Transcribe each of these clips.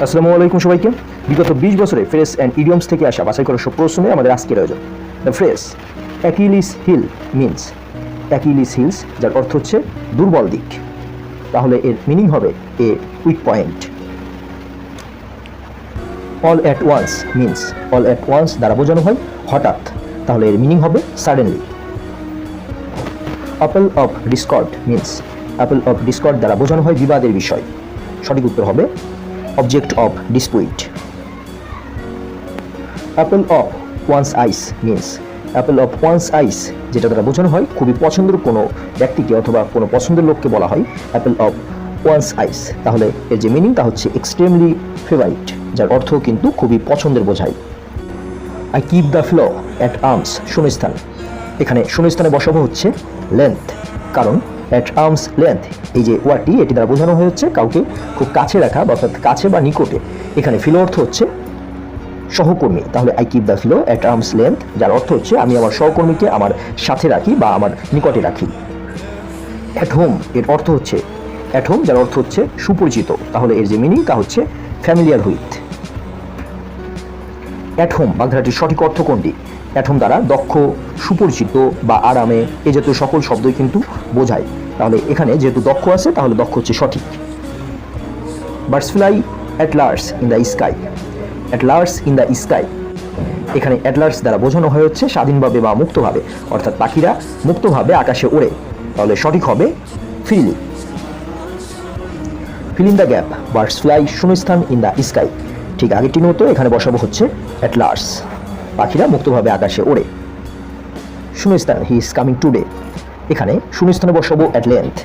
আসসালামু আলাইকুম সবাইকে। বিগত বিশ বছরে ফ্রেস অ্যান্ড ইডিয়মস থেকে আসা বাছাই করা সব প্রশ্নে আমাদের আজকের আয়োজন। The phrase Achilles heel means Achilles heels যার অর্থ হচ্ছে দুর্বল দিক। তাহলে এর মিনিং হবে a weak point all at once means all at once দ্বারা বোঝানো হয় হঠাৎ। তাহলে এর মিনিং হবে suddenly apple of discord means apple of discord দ্বারা বোঝানো হয় বিবাদের বিষয়। সঠিক উত্তর হবে object of dispute apple of one's eyes means apple of one's eyes যেটা দ্বারা বোঝানো হয় খুবই পছন্দের কোনো ব্যক্তিকে অথবা কোনো পছন্দের লোককে বলা হয় অ্যাপেল অফ ওয়ান্স আইস তাহলে এর যে মিনিং তা হচ্ছে এক্সট্রিমলি ফেভারিট যার অর্থ কিন্তু খুবই পছন্দের বোঝায়। I keep the fellow at arms শূন্যস্থান। এখানে শূন্যস্থানে বসাবো হচ্ছে লেন্থ কারণ অ্যাট আর্মস লেন্থ এই যে ওয়ার্ডটি এটি দ্বারা বোঝানো হয়েছে কাউকে খুব কাছে রাখা বা অর্থাৎ কাছে বা নিকটে। এখানে ফিলো অর্থ হচ্ছে সহকর্মী। তাহলে I keep the fellow at arms length যার অর্থ হচ্ছে আমি আমার সহকর্মীকে আমার সাথে রাখি বা আমার নিকটে রাখি। অ্যাট হোম এর অর্থ হচ্ছে অ্যাট হোম যার অর্থ হচ্ছে সুপরিচিত। তাহলে এর যে মিনিং তা হচ্ছে ফ্যামিলিয়ার হুইথ অ্যাট হোম বাগধারাটির সঠিক অর্থ কোনটি? অ্যাট হোম দ্বারা দক্ষ, সুপরিচিত বা আরামে এ জাতীয় সকল শব্দই কিন্তু বোঝায়। তাহলে এখানে যেহেতু দক্ষ আছে, তাহলে দক্ষ হচ্ছে সঠিক। Birds fly at large in the sky at large in the sky এখানে অ্যাটলার্স দ্বারা বোঝানো হয়ে হচ্ছে স্বাধীনভাবে বা মুক্তভাবে। অর্থাৎ পাখিরা মুক্তভাবে আকাশে ওড়ে। তাহলে সঠিক হবে freely fill in the gap birds fly শূন্যস্থান ইন দ্য স্কাই ঠিক আগেরটির মতো এখানে বসাবো হচ্ছে অ্যাট লার্স পাখিরা মুক্তভাবে আকাশে ওড়ে। শূন্যস্থান হি ইজ কামিং টুডে এখানে শূন্যস্থানে বসাবো অ্যাট লেন্থ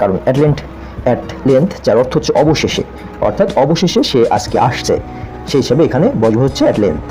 কারণ অ্যাট লেন্থ অ্যাট লেন্থ যার অর্থ হচ্ছে অবশেষে, অর্থাৎ অবশেষে সে আজকে আসছে, সেই হিসাবে এখানে বলব হচ্ছে at length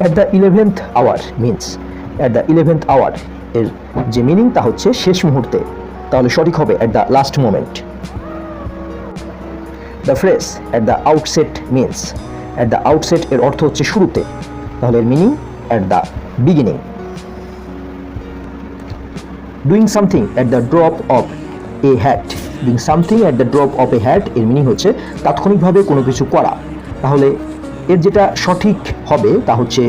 at the eleventh hour means at the eleventh hour এর যে মিনিং তা হচ্ছে শেষ মুহূর্তে, তাহলে সঠিক হবে at the last moment the phrase at the outset means at the outset এর অর্থ হচ্ছে শুরুতে, তাহলে এর meaning at the beginning doing something at the drop of a hat doing something at the drop of a hat এর meaning হচ্ছে তাৎক্ষণিকভাবে কোনো কিছু করা। তাহলে এর যেটা সঠিক হবে তা হচ্ছে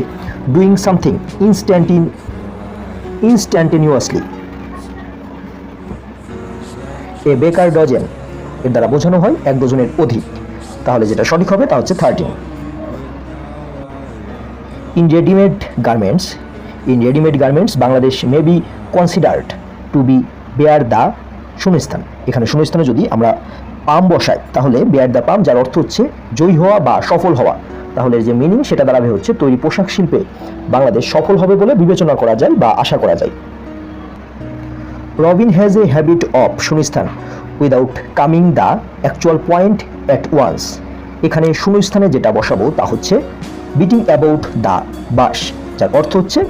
ডুইং সামথিং ইনস্ট্যান্টিন ইনস্ট্যান্টেনিয়াসলি এ বেকার ডজেন এর দ্বারা বোঝানো হয় এক ডজনের অধিক। তাহলে যেটা সঠিক হবে তা হচ্ছে thirteen in readymade garments in readymade garments Bangladesh may be considered to be bare the শূন্যস্থান এখানে শূন্যস্থানে যদি আমরা পাম বসাই, তাহলে বেয়ার দ্য পাম, যার অর্থ হচ্ছে জয়ী হওয়া বা সফল হওয়া। তাহলে যে মিনিং সেটা দাঁড়াবে হচ্ছে তৈরি পোশাক শিল্পে। বাংলাদেশ সফল হবে বলে বিবেচনা করা যায় বা আশা করা যায়। Robin has a habit of শূন্যস্থান without coming the actual point at once এখানে শূন্যস্থানে যেটা বসাবো তা হচ্ছে বিটিং অ্যাবাউট দ্য বাস যার অর্থ হচ্ছে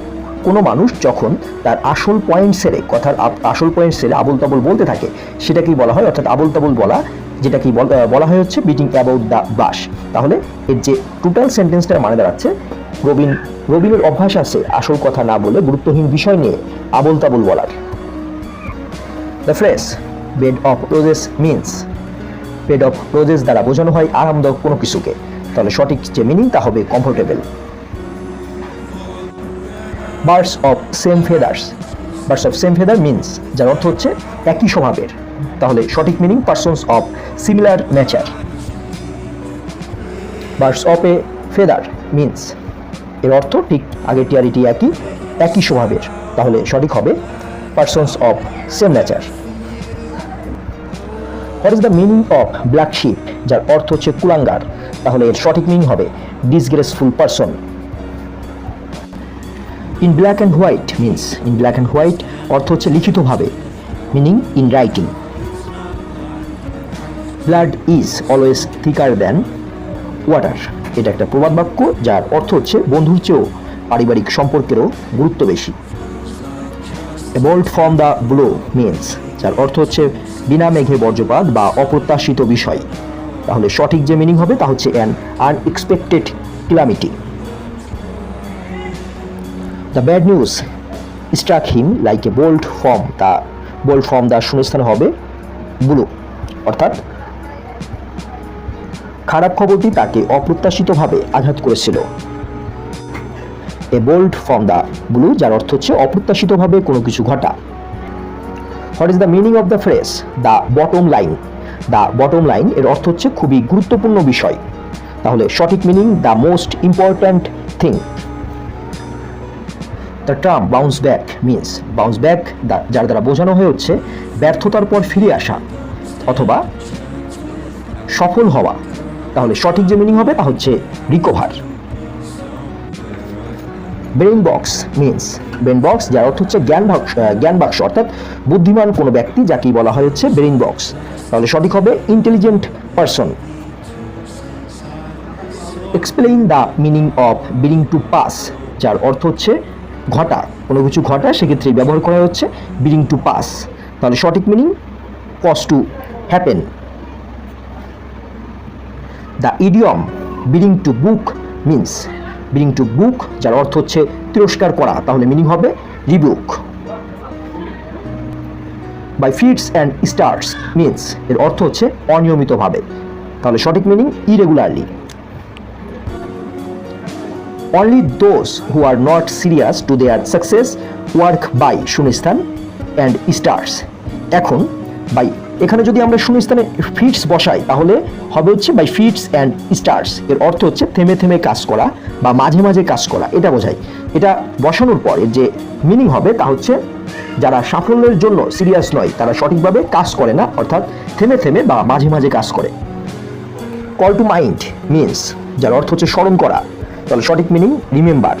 কোনো মানুষ যখন তার আসল পয়েন্ট সেরে, কথার আসল পয়েন্ট সেরে আবল তাবল বলতে থাকে, সেটাকেই বলা হয়, অর্থাৎ আবল তাবল বলা যেটাকে বল- বলা হয় হচ্ছে বিটিং অ্যাবাউট দ্য বাস তাহলে এর যে টোটাল সেন্টেন্সটার মানে দাঁড়াচ্ছে, রবিন, রবিনের অভ্যাস আছে আসল কথা না বলে গুরুত্বহীন বিষয় নিয়ে আবল তাবল বলার। The phrase bed of roses means bed of roses দ্বারা বোঝানো হয় আরামদায়ক কোনো কিছুকে। তাহলে সঠিক যে মিনিং তা হবে comfortable birds of same feathers birds of same feather means যার অর্থ হচ্ছে একই স্বভাবের। তাহলে সঠিক meaning persons of similar nature birds of a feather means এর অর্থ ঠিক আগেরটি আর এটি একই একই স্বভাবের। তাহলে সঠিক হবে persons of same nature what is the meaning of black sheep যার অর্থ হচ্ছে কুলাঙ্গার। তাহলে এর সঠিক মিনিং হবে disgraceful person in black and white means in black and white অর্থ হচ্ছে লিখিতভাবে meaning in writing blood is always thicker than water এটা একটা প্রবাদ বাক্য, যার অর্থ হচ্ছে বন্ধুর চেয়েও পারিবারিক সম্পর্কেরও গুরুত্ব বেশি। Bolt from the blow means যার অর্থ হচ্ছে বিনা মেঘে বর্জ্যপাত বা অপ্রত্যাশিত বিষয়। তাহলে সঠিক যে মিনিং হবে, তা হচ্ছে an unexpected calamity the bad news struck him like a bolt from তা বোল্ট ফর্ম দ্য শূন্যস্থানে হবে ব্লু, অর্থাৎ খারাপ খবরটি তাকে অপ্রত্যাশিতভাবে আঘাত করেছিল। A bolt from the blue যার অর্থ হচ্ছে অপ্রত্যাশিতভাবে কোনো কিছু ঘটা। What is the meaning of the phrase the bottom line the bottom line এর অর্থ হচ্ছে খুবই গুরুত্বপূর্ণ বিষয়। তাহলে সঠিক meaning the most important thing the term bounce back means bounce back যার দ্বারা বোঝানো হয়ে হচ্ছে ব্যর্থতার পর ফিরে আসা অথবা সফল হওয়া। তাহলে সঠিক যে মিনিং হবে তা হচ্ছে recover brain box means brain box যার অর্থ হচ্ছে জ্ঞান বাক্স জ্ঞান বাক্স অর্থাৎ বুদ্ধিমান কোনো ব্যক্তি যাকেই বলা হয় হচ্ছে ব্রেন বক্স তাহলে সঠিক হবে intelligent person explain the meaning of bring to pass যার অর্থ হচ্ছে ঘটা, কোনো কিছু ঘটা, সেক্ষেত্রে ব্যবহার করা হচ্ছে বিলিং টু পাস তাহলে সঠিক meaning cos two happen the idiom billing two book means billing two book যার অর্থ হচ্ছে তিরস্কার করা, তাহলে মিনিং হবে rebuke by fits and starts means এর অর্থ হচ্ছে অনিয়মিতভাবে। তাহলে সঠিক meaning irregularly only those who are not serious to their success work by শূন্যস্থান অ্যান্ড স্টার্স এখন বাই এখানে যদি আমরা শূন্যস্থানে ফিটস বসাই, তাহলে হবে হচ্ছে বাই ফিটস অ্যান্ড স্টার্স এর অর্থ হচ্ছে থেমে থেমে কাজ করা বা মাঝে মাঝে কাজ করা, এটা বোঝায়। এটা বসানোর পরে যে মিনিং হবে, তা হচ্ছে যারা সাফল্যের জন্য সিরিয়াস নয়, তারা সঠিকভাবে কাজ করে না, অর্থাৎ থেমে থেমে বা মাঝে মাঝে কাজ করে। কল টু মাইন্ড মিন্স যার অর্থ হচ্ছে স্মরণ করা। তাহলে সঠিক meaning remember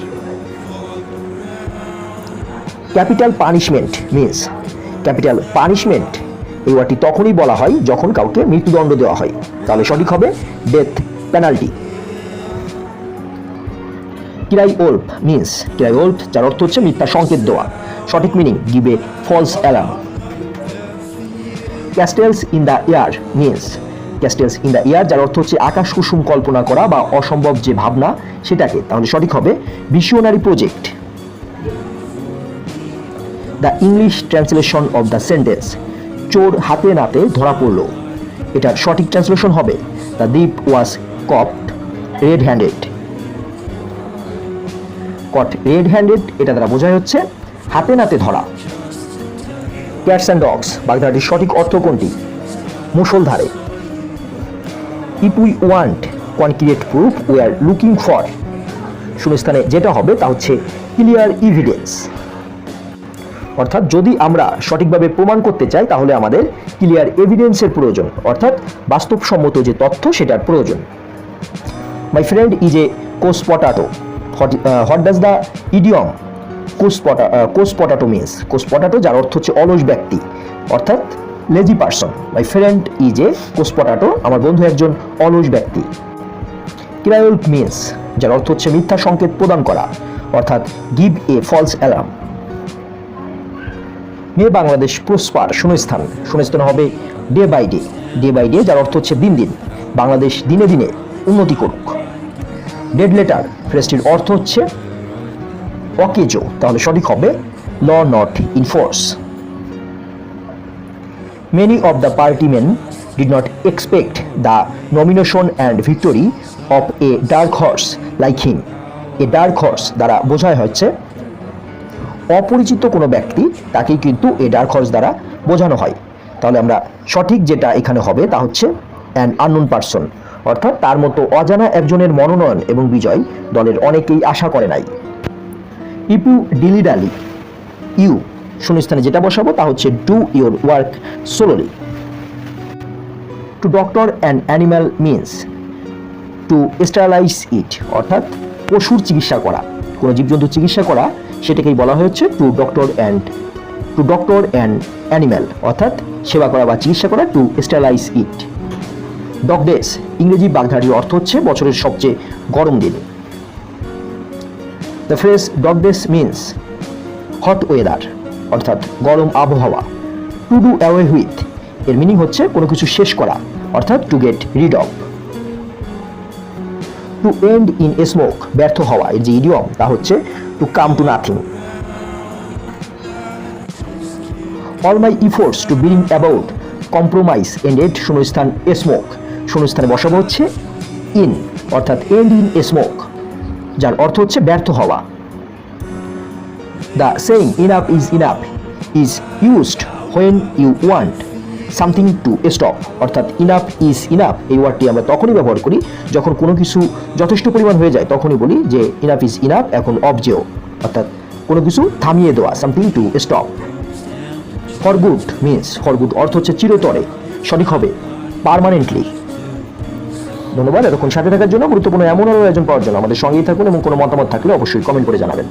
capital punishment means capital punishment এই ওয়ার্ডটি তখনই বলা হয় যখন কাউকে মৃত্যুদণ্ড দেওয়া হয়। তাহলে সঠিক হবে death penalty cry wolf means cry wolf যার অর্থ হচ্ছে মিথ্যা সংকেত দেওয়া। সঠিক meaning a false alarm castles in the air means castles in the air যার অর্থ হচ্ছে আকাশ কুসুম কল্পনা করা বা অসম্ভব যে ভাবনা, সেটাকে। তাহলে সঠিক হবে visionary project the English translation of the sentence চোর হাতে নাতে ধরা পড়ল। এটার সঠিক ট্রান্সলেশন হবে। The thief was caught red handed caught red handed এটা দ্বারা বোঝাই হচ্ছে, হাতে নাতে ধরা। ক্যাটস অ্যান্ড ডগস বাগধারাটির সঠিক অর্থ কোনটি? মুষলধারে। If we want concrete proof we are looking for শূন্যস্থানে যেটা হবে তা হচ্ছে ক্লিয়ার ইভিডেন্স অর্থাৎ যদি আমরা সঠিকভাবে প্রমাণ করতে চাই, তাহলে আমাদের ক্লিয়ার এভিডেন্সের প্রয়োজন। অর্থাৎ বাস্তবসম্মত যে তথ্য, সেটার প্রয়োজন। My friend is a couch potato what does the idiom couch potato couch potato means couch potato যার অর্থ হচ্ছে অলস ব্যক্তি। অর্থাৎ lazy person my friend is a couch potato আমার বন্ধু একজন অলস ব্যক্তি। কিরায়ল মিন্স যার অর্থ হচ্ছে মিথ্যা সংকেত প্রদান করা, অর্থাৎ give a false alarm may Bangladesh prosper শূন্যস্থান শূন্যস্থান হবে day by day day by day যার অর্থ হচ্ছে দিন দিন। বাংলাদেশ দিনে দিনে উন্নতি করুক। ডেড লেটার ফ্রেসটির অর্থ হচ্ছে অকেজো, তাহলে সঠিক হবে law not in force Many of the party men did not expect the nomination and victory of a dark horse like him. A dark horse দ্বারা বোঝায় হচ্ছে, অপরিচিত কোনো ব্যক্তি তাকেই কিন্তু এ ডার্ক হর্স দ্বারা বোঝানো হয়। তাহলে আমরা সঠিক যেটা এখানে হবে তা হচ্ছে অ্যান আননোন পার্সন অর্থাৎ তার মতো অজানা একজনের মনোনয়ন এবং বিজয় দলের অনেকেই আশা করে নাই। ইপু ডিলিডালি ইউ। শূন্যস্থানে যেটা বসাবো তা হচ্ছে do your work solely to doctor and animal means to sterilize it অর্থাৎ পশুর চিকিৎসা করা। কোনো জীবজন্তুর চিকিৎসা করা, সেটাকেই বলা হয়েছে to doctor and to doctor and animal অর্থাৎ সেবা করা বা চিকিৎসা করা টু স্টারালাইজ ইট ডগ ডেস ইংরেজি বাগধারির অর্থ হচ্ছে বছরের সবচেয়ে গরম দিন। The phrase dog days means hot weather অর্থাৎ গরম আবহাওয়া। টু ডু অ্যাওয়ে হুইথ এর মিনিং হচ্ছে কোনো কিছু শেষ করা, অর্থাৎ to get rid of to end in a smoke ব্যর্থ হওয়া, এর যে ইডিয়ম তা হচ্ছে to come to nothing all my efforts to bring about compromise ended শূন্যস্থান এ স্মোক শূন্যস্থানে বসাবো হচ্ছে ইন অর্থাৎ এন্ড ইন এ স্মোক যার অর্থ হচ্ছে ব্যর্থ হওয়া। The saying enough is enough is used when you want something to stop অর্থাৎ ইনাফ ইজ ইনাফ এই ওয়ার্ডটি আমরা তখনই ব্যবহার করি যখন কোনো কিছু যথেষ্ট পরিমাণ হয়ে যায়, তখনই বলি যে ইনাফ ইজ ইনাফ এখন অবজেও অর্থাৎ, কোনো কিছু থামিয়ে দেওয়া something to stop for good means for good অর্থ হচ্ছে চিরতরে, সঠিক হবে পারমানেন্টলি ধন্যবাদ, এতক্ষণ সাথে থাকার জন্য গুরুত্বপূর্ণ এমন আরও আয়োজন পাওয়ার জন্য আমাদের সঙ্গেই থাকুন এবং কোনো মতামত থাকলে অবশ্যই কমেন্ট করে জানাবেন।